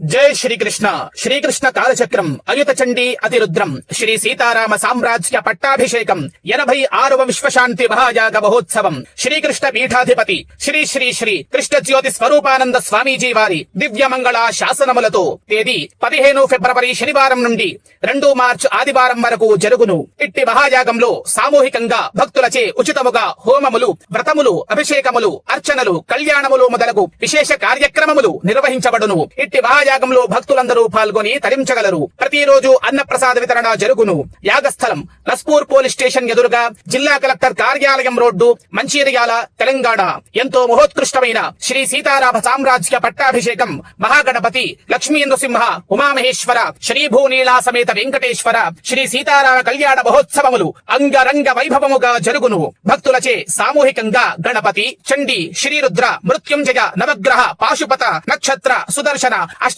జై శ్రీకృష్ణ. శ్రీకృష్ణ కాలచక్రం అయుత చండీ అతిరుద్రం శ్రీ సీతారామ సామ్రాజ్య పట్టాభిషేకం ఎనభై ఆరవ విశ్వశాంతి మహాయాగ మహోత్సవం శ్రీకృష్ణ పీఠాధిపతి శ్రీ శ్రీ శ్రీ కృష్ణ జ్యోతి స్వరూపానంద స్వామీజీ వారి దివ్య మంగళ శాసనములతో తేదీ పదిహేను ఫిబ్రవరి శనివారం నుండి రెండు మార్చి ఆదివారం వరకు జరుగును. ఇట్టి మహాయాగంలో సామూహికంగా భక్తులచే ఉచితముగా హోమములు వ్రతములు అభిషేకములు అర్చనలు కళ్యాణములు మొదలగు విశేష కార్యక్రమములు నిర్వహించబడును. ఇట్టి మహాయాగంలో భక్తులందరూ పాల్గొని తరించగలరు. ప్రతిరోజు అన్న ప్రసాద వితరణ జరుగును. యాగస్థలం లస్పూర్ పోలీస్ స్టేషన్ ఎదురుగా జిల్లా కలెక్టర్ కార్యాలయం రోడ్డు మంచిర్యాల తెలంగాణ. ఎంతో మహోత్కృష్టమైన శ్రీ సీతారామ సామ్రాజ్య పట్టాభిషేకం మహాగణపతి లక్ష్మీ నృసింహ ఉమామహేశ్వర శ్రీ భూనీలా సమేత వెంకటేశ్వర శ్రీ సీతారామ కళ్యాణ మహోత్సవములు అంగరంగ వైభవముగా జరుగును. భక్తులచే సామూహికంగా గణపతి చండి శ్రీరుద్ర మృత్యుంజయ నవగ్రహ పాశుపత నక్షత్ర సుదర్శన అష్ట